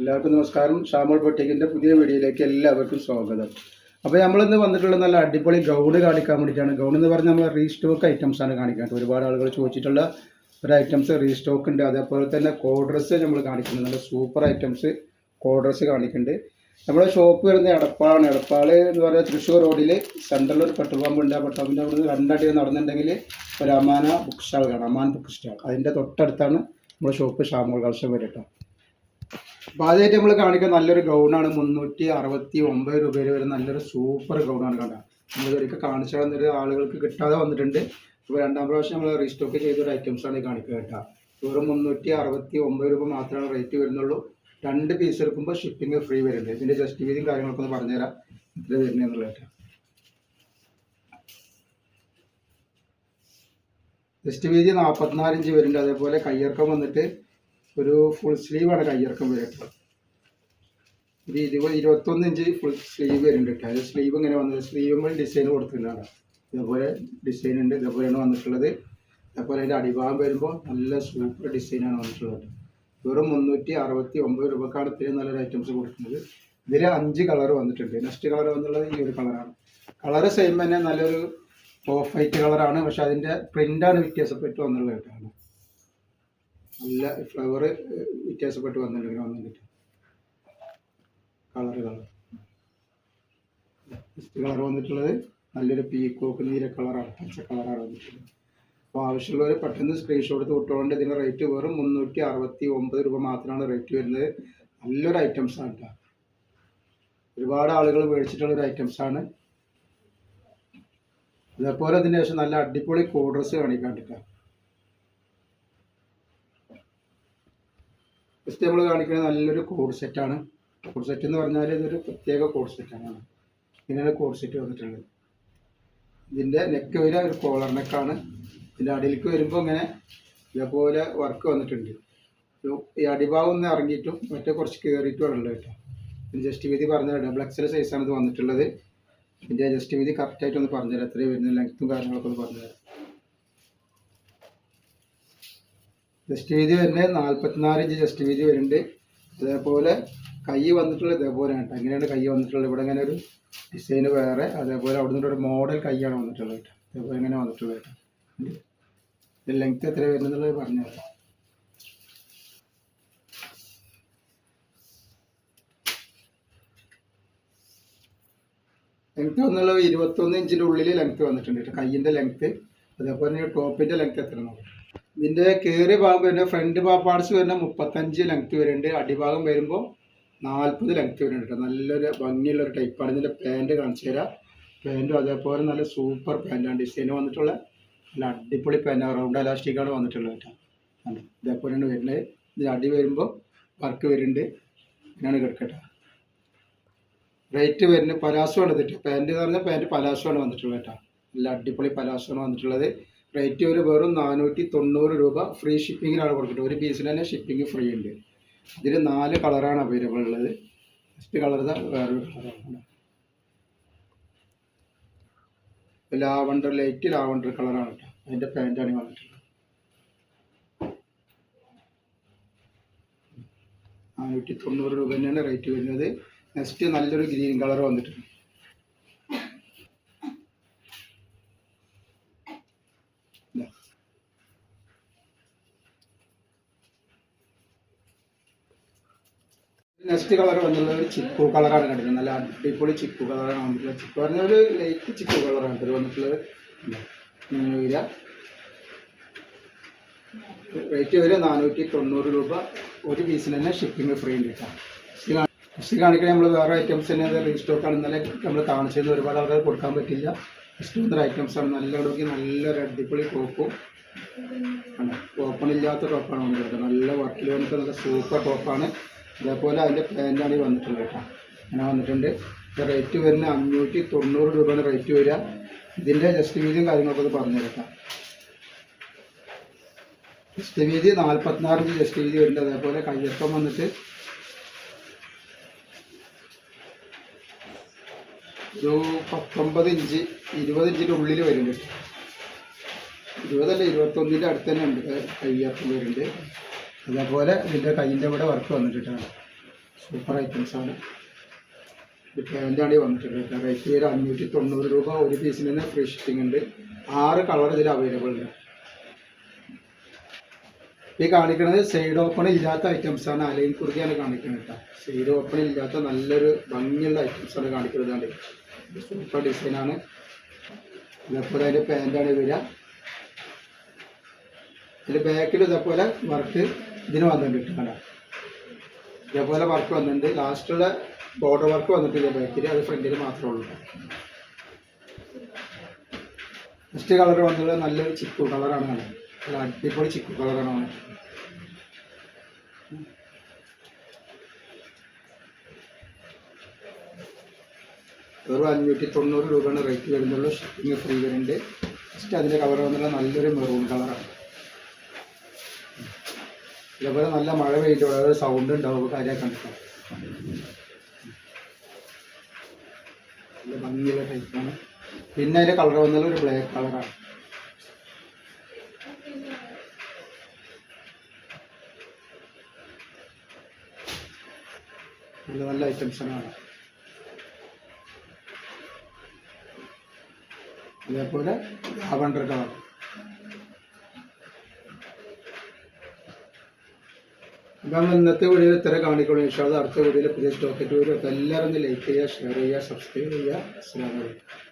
എല്ലാവർക്കും നമസ്കാരം. ഷാമോൾ പൊട്ടിക്കിന്റെ പുതിയ വീഡിയോയിലേക്ക് എല്ലാവർക്കും സ്വാഗതം. അപ്പോൾ നമ്മളിന്ന് വന്നിട്ടുള്ള നല്ല അടിപൊളി ഗൗണ് കാണിക്കാൻ വേണ്ടിയിട്ടാണ്. ഗൗൺ എന്ന് പറഞ്ഞാൽ നമ്മൾ റീസ്റ്റോക്ക് ഐറ്റംസ് ആണ് കാണിക്കുന്നത്. ഒരുപാട് ആളുകൾ ചോദിച്ചിട്ടുള്ള ഒരു ഐറ്റംസ് റീസ്റ്റോക്ക് ഉണ്ട്. അതേപോലെ തന്നെ കോഡ്രസ് നമ്മൾ കാണിക്കുന്നുണ്ട് നല്ല സൂപ്പർ ഐറ്റംസ് കോഡ്രസ് കാണിക്കുന്നുണ്ട്. നമ്മുടെ ഷോപ്പ് വരുന്നത് എടപ്പാളാണ്. എടപ്പാൾ എന്ന് പറഞ്ഞാൽ തൃശ്ശൂർ റോഡിൽ സെൻട്രലിൽ ഒരു പെട്രോൾ പമ്പ് ഉണ്ട്. ആ പെട്രോൾ പമ്പിന്റെ അവിടെ നിന്ന് രണ്ടടി നടന്നിട്ടുണ്ടെങ്കിൽ ഒരു അമാന ബുക്ക് സ്റ്റാൾ കാണാം. അമാൻ ബുക്ക് സ്റ്റാൾ അതിന്റെ തൊട്ടടുത്താണ് നമ്മുടെ ഷോപ്പ് ഷാമോൾ കളക്ഷൻ വരട്ടോ അപ്പോൾ ആദ്യമായിട്ട് നമ്മൾ കാണിക്കുന്ന നല്ലൊരു ഗൗണാണ് മുന്നൂറ്റി അറുപത്തി ഒമ്പത് രൂപയിൽ വരെ നല്ലൊരു സൂപ്പർ ഗൗണാണ് കണ്ട. നമ്മൾ ഒരിക്കൽ കാണിച്ചു തന്നൊരു ആളുകൾക്ക് കിട്ടാതെ വന്നിട്ടുണ്ട്. ഇപ്പോൾ രണ്ടാം പ്രാവശ്യം നമ്മൾ റീസ്റ്റോക്ക് ചെയ്തൊരു ഐറ്റംസാണ് കാണിക്കുക കേട്ടോ. വെറും മുന്നൂറ്റി അറുപത്തി ഒമ്പത് രൂപ മാത്രമാണ് റേറ്റ് വരുന്നുള്ളൂ. രണ്ട് പീസ് എടുക്കുമ്പോൾ ഷിപ്പിംഗ് ഫ്രീ വരുന്നുണ്ട്. ഇതിന്റെ ജസ്റ്റ് വീതിയും കാര്യങ്ങളൊക്കെ ഒന്ന് പറഞ്ഞുതരാം. ഇത്ര വരുന്നതെന്നുള്ളത് കേട്ടോ. ജസ്റ്റ് വീതി നാൽപ്പത്തിനാല് ഇഞ്ച് വരുന്നുണ്ട്. അതേപോലെ കയ്യിറക്കം വന്നിട്ട് ഒരു ഫുൾ സ്ലീവാണ് കയ്യിറക്കം വരുന്നത് ഒരു ഇരുപത് ഇരുപത്തൊന്ന് ഇഞ്ച് ഫുൾ സ്ലീവ് വരുന്നുണ്ട് കേട്ടോ. അത് സ്ലീവ് ഇങ്ങനെ വന്നത് സ്ലീവ് ഡിസൈൻ കൊടുത്തിട്ടുണ്ടാണ് ഇതേപോലെ ഡിസൈൻ ഉണ്ട്. ഇതേപോലെയാണ് വന്നിട്ടുള്ളത്. അതേപോലെ അതിന്റെ അടിഭാഗം വരുമ്പോൾ നല്ല സൂപ്പർ ഡിസൈനാണ് വന്നിട്ടുള്ളത്. വെറും മുന്നൂറ്റി അറുപത്തി ഒമ്പത് രൂപക്കാണ് ഇത്രയും നല്ലൊരു ഐറ്റംസ് കൊടുക്കുന്നത്. ഇതിൽ അഞ്ച് കളർ വന്നിട്ടുണ്ട്. നെക്സ്റ്റ് കളർ വന്നുള്ളത് ഈ ഒരു കളറാണ് കളർ സെയിം തന്നെ നല്ലൊരു ഓഫ് വൈറ്റ് കളറാണ് പക്ഷെ അതിന്റെ പ്രിന്റാണ് വ്യത്യാസപ്പെട്ട് വന്നുള്ളത് കേട്ടോ. നല്ല ഫ്ലവർ വ്യത്യാസപ്പെട്ട് വന്നിട്ടുണ്ട്. ഇങ്ങനെ വന്നിട്ട് കളർ കളർ കളർ വന്നിട്ടുള്ളത് നല്ലൊരു പീക്കോക്ക് നീല കളറാണ് പച്ച കളറാണ് വന്നിട്ടുള്ളത്. അപ്പോൾ ആവശ്യമുള്ളവർ പെട്ടെന്ന് സ്ക്രീൻഷോട്ട് എടുത്ത് വിട്ടുകൊണ്ട് ഇതിന്റെ റേറ്റ് വെറും മുന്നൂറ്റി അറുപത്തി ഒമ്പത് രൂപ മാത്രമാണ് റേറ്റ് വരുന്നത്. നല്ലൊരു ഐറ്റംസ് ആണ് കേട്ടോ ഒരുപാട് ആളുകൾ മേടിച്ചിട്ടുള്ള ഒരു ഐറ്റംസ് അതേപോലെ അതിന്റെ ശേഷം നല്ല അടിപൊളി കോഡ്രസ് കാണിക്കാൻ കേട്ടോ ഫസ്റ്റ് നമ്മൾ കാണിക്കുന്നത് നല്ലൊരു കോഡ് സെറ്റാണ് കോഡ് സെറ്റ് എന്ന് പറഞ്ഞാൽ ഇതൊരു പ്രത്യേക കോഡ് സെറ്റാണ് ഇങ്ങനെയാണ് കോഡ് സെറ്റ് വന്നിട്ടുള്ളത്. ഇതിന്റെ നെക്ക് വരെ ഒരു കോളർ നെക്കാണ് ഇതിന്റെ അടിയിലേക്ക് വരുമ്പോൾ ഇങ്ങനെ ഇതേപോലെ വർക്ക് വന്നിട്ടുണ്ട്. ഈ അടിഭാഗം ഒന്ന് ഇറങ്ങിയിട്ടും മറ്റേ കുറച്ച് കയറിയിട്ടും ഉള്ളത് കേട്ടോ. ജസ്റ്റ് വീതി പറഞ്ഞ ഡബിൾ എക്സൽ സൈസാണ് ഇത് വന്നിട്ടുള്ളത്. ഇതിന്റെ ജസ്റ്റ് വീതി കറക്റ്റായിട്ട് ഒന്ന് പറഞ്ഞുതരാം. എത്രയും വരുന്ന ലെങ്ത്തും കാര്യങ്ങളൊക്കെ ഒന്ന് പറഞ്ഞുതരാം. ജസ്റ്റ് വീതി വരുന്നത് നാൽപ്പത്തിനാല് ഇഞ്ച് ജസ്റ്റ് വീതി വരുന്നുണ്ട്. അതേപോലെ കൈ വന്നിട്ടുള്ള ഇതേപോലെ കേട്ടോ. ഇങ്ങനെയാണ് കൈ വന്നിട്ടുള്ളത്. ഇവിടെ ഇങ്ങനെ ഒരു ഡിസൈൻ വേറെ. അതേപോലെ അവിടെ നിന്നൊരു മോഡൽ കൈയാണ് വന്നിട്ടുള്ളത് കേട്ടോ. അതേപോലെ ഇങ്ങനെ വന്നിട്ടുള്ളത് കേട്ടോ. ലെങ്ത് എത്ര വരുന്നുള്ളത് പറഞ്ഞു തരാം. ലെങ്ത് വന്നുള്ളത് ഇരുപത്തൊന്ന് ഇഞ്ചിന്റെ ഉള്ളിൽ ലെങ്ത് വന്നിട്ടുണ്ട് കേട്ടോ. കയ്യിന്റെ ലെങ്ത് അതേപോലെ ടോപ്പിന്റെ ലെങ്ത് എത്ര നോക്കാം. ഇതിന്റെ കയറിയ ഭാഗം വരുന്ന ഫ്രണ്ട് പാർട്സ് വരുന്ന മുപ്പത്തഞ്ച് ലെങ്ത് വരുന്നുണ്ട്. അടിഭാഗം വരുമ്പോൾ നാൽപ്പത് ലെങ്ത് വരുന്നുണ്ട് കേട്ടോ നല്ലൊരു ഭംഗിയുള്ള ഒരു ടൈപ്പാണ് ഇതിന്റെ പാന്റ് കാണിച്ചു തരാം. പാന്റും അതേപോലെ നല്ല സൂപ്പർ പാന്റാണ് ഡിസൈന് വന്നിട്ടുള്ള നല്ല അടിപൊളി പാന്റ് റൗണ്ട് അലാസ്റ്റിക്കാണ് വന്നിട്ടുള്ളത് കേട്ടോ ആണ് ഇതേപോലെയാണ് വരുന്നത്. ഇതിന് അടി വരുമ്പോൾ വർക്ക് വരുന്നുണ്ട്. ഇങ്ങനെയാണ് കിടക്കട്ടെ. റേറ്റ് വരുന്നത് പലാസമാണ് ഇതിട്ട് പാന്റ് എന്ന് പറഞ്ഞാൽ പാന്റ് പലാസോ ആണ് വന്നിട്ടുള്ളത് കേട്ടോ നല്ല അടിപൊളി പലാസമാണ് വന്നിട്ടുള്ളത്. റേറ്റ് ഒരു വെറും നാനൂറ്റി തൊണ്ണൂറ് രൂപ ഫ്രീ ഷിപ്പിങ്ങിലാണ് കൊടുക്കുന്നത് ഒരു പീസിന് തന്നെ ഷിപ്പിംഗ് ഫ്രീ ഉണ്ട്. ഇതിൽ നാല് കളറാണ് അവൈലബിൾ ഉള്ളത്. ഫസ്റ്റ് കളർ വേറൊരു കളറാണ് ലാവണ്ടർ ലൈറ്റ് ലാവണ്ടർ കളറാണ് കേട്ടോ. അതിന്റെ പാന്റാണ് വന്നിട്ടുള്ളത്. നാനൂറ്റി തൊണ്ണൂറ് രൂപ തന്നെയാണ് റേറ്റ് വരുന്നത്. നെക്സ്റ്റ് നല്ലൊരു ഗ്രീൻ കളർ വന്നിട്ടുണ്ട് ഇതാ. നെക്സ്റ്റ് കളർ വന്നുള്ളത് ഒരു ചിക്കു കളറാണ് കണ്ടിരുന്നത് നല്ല അടിപൊളി ചിക്കു കളറാണ് വന്നിട്ടുള്ളത് ചിക്കു പറഞ്ഞ ഒരു ലൈറ്റ് ചിക്കു കളറാണ് ഇത് വന്നിട്ടുള്ളത് റേറ്റ് വരെ നാനൂറ്റി തൊണ്ണൂറ് രൂപ. ഒരു പീസിന് തന്നെ ഷിപ്പിംഗ് ഫ്രീ ഉണ്ട് കേട്ടോ. കാണിക്കണേ നമ്മൾ വേറെ ഐറ്റംസ് തന്നെ റീസ്റ്റോക്കാണ് ഇന്നലെ നമ്മൾ കാണിച്ചത് ഒരുപാട് ആൾക്കാർ കൊടുക്കാൻ പറ്റില്ല. ഫസ്റ്റ് വന്നൊരു ആണ്. നല്ല ഇടയ്ക്ക് നല്ലൊരു അടിപൊളി ടോപ്പും ഓപ്പൺ ഇല്ലാത്ത ടോപ്പാണ് വന്നിട്ടുള്ളത്. നല്ല വർക്കിൽ വന്നിട്ട് നല്ല സൂപ്പർ ടോപ്പാണ് അതേപോലെ അതിന്റെ പാന്റാണ് ഈ വന്നിട്ടുള്ളത് കേട്ടോ. അങ്ങനെ വന്നിട്ടുണ്ട്. റേറ്റ് വരുന്ന അഞ്ഞൂറ്റി തൊണ്ണൂറ് രൂപയാണ് റേറ്റ് വരിക. ഇതിന്റെ ജസ്റ്റ് വീതിയും കാര്യങ്ങളൊക്കെ ഒന്ന് പറഞ്ഞു തരാം ജസ്റ്റ് വീതി നാൽപ്പത്തിനാറ് ഇഞ്ച് ജസ്റ്റ് വീതി വരുന്നുണ്ട് അതേപോലെ കയ്യപ്പം വന്നിട്ട് ഒരു പത്തൊമ്പത് ഇഞ്ച് ഇരുപത് ഇഞ്ചിന്റെ ഉള്ളിൽ വരുന്നുണ്ട്. ഇരുപതല്ല ഇരുപത്തൊന്നിന്റെ അടുത്ത് തന്നെ ഉണ്ട് കയ്യപ്പം വരുന്നുണ്ട്. അതേപോലെ ഇതിന്റെ കയ്യിന്റെ ഇവിടെ വർക്ക് വന്നിട്ടാണ് സൂപ്പർ ഐറ്റംസ് ആണ്. വന്നിട്ടുള്ളത് റേറ്റ് ഒരു അഞ്ഞൂറ്റി തൊണ്ണൂറ് രൂപ ഒരു പീസിന് തന്നെ ഫ്രീ ഷിപ്പിംഗ് ഉണ്ട്. ആറ് കളർ ഇതിൽ അവൈലബിൾ ഉണ്ട്. ഈ കാണിക്കുന്നത് സൈഡ് ഓപ്പൺ ഇല്ലാത്ത ഐറ്റംസ് ആണ്. അലൈൻ കുറുകിയാണ് കാണിക്കുന്നത് കേട്ടോ. സൈഡ് ഓപ്പൺ ഇല്ലാത്ത നല്ലൊരു ഭംഗിയുള്ള ഐറ്റംസ് ആണ് കാണിക്കുന്നത് സൂപ്പർ ഡിസൈനാണ് ഇതേപോലെ അതിന്റെ പാന്റാണ് വരിക. അതിന്റെ ബാക്കിൽ ഇതേപോലെ വർക്ക് ഇതിന് വന്നിട്ടുണ്ട്. കണ്ട ഇതേപോലെ വർക്ക് വന്നിട്ടുണ്ട്. ലാസ്റ്റുള്ള ബോർഡർ വർക്ക് വന്നിട്ടില്ല ബാക്കിൽ അത് ഫ്രണ്ടിൽ മാത്രമേ ഉള്ളൂ. ഫസ്റ്റ് കളർ വന്നിട്ടുള്ളത് നല്ലൊരു ചിക്കു കളറാണ് നല്ല അടിപൊളി ചിക്കു കളറാണ് കാണുന്നത് വെറും അഞ്ഞൂറ്റി തൊണ്ണൂറ് രൂപയാണ് റേറ്റ് വരുന്നുള്ളൂ. ഷിപ്പിംഗ് ഫ്രീ വരുന്നുണ്ട്. ഫസ്റ്റ് അതിന്റെ കളർ വന്നിട്ടുള്ള നല്ലൊരു മെറൂൺ കളറാണ് ഇതേപോലെ നല്ല മഴ പെയ്തിട്ട് വളരെ സൗണ്ട് ഉണ്ടാവും. കാര്യമൊക്കെ കണ്ടിട്ടോ നല്ല ഭംഗിയുള്ള ടൈപ്പാണ് പിന്നെ അതിന്റെ കളർ വന്നാൽ ഒരു ബ്ലാക്ക് കളറാണ് നല്ല നല്ല ഐറ്റംസാണ് അതേപോലെ ലാവണ്ടർ കളർ അപ്പം ഇന്നത്തെ വീഡിയോ ഇത്ര കാണിക്കുള്ളൂ. ഇൻഷാൽ അടുത്ത വീഡിയോയിൽ പുതിയ സ്റ്റോക്ക് വീഡിയോ എല്ലാവരും ഒന്ന് ലൈക്ക് ചെയ്യുക ഷെയർ ചെയ്യുക സബ്സ്ക്രൈബ് ചെയ്യുക. അസ്സാം വലൈക്കും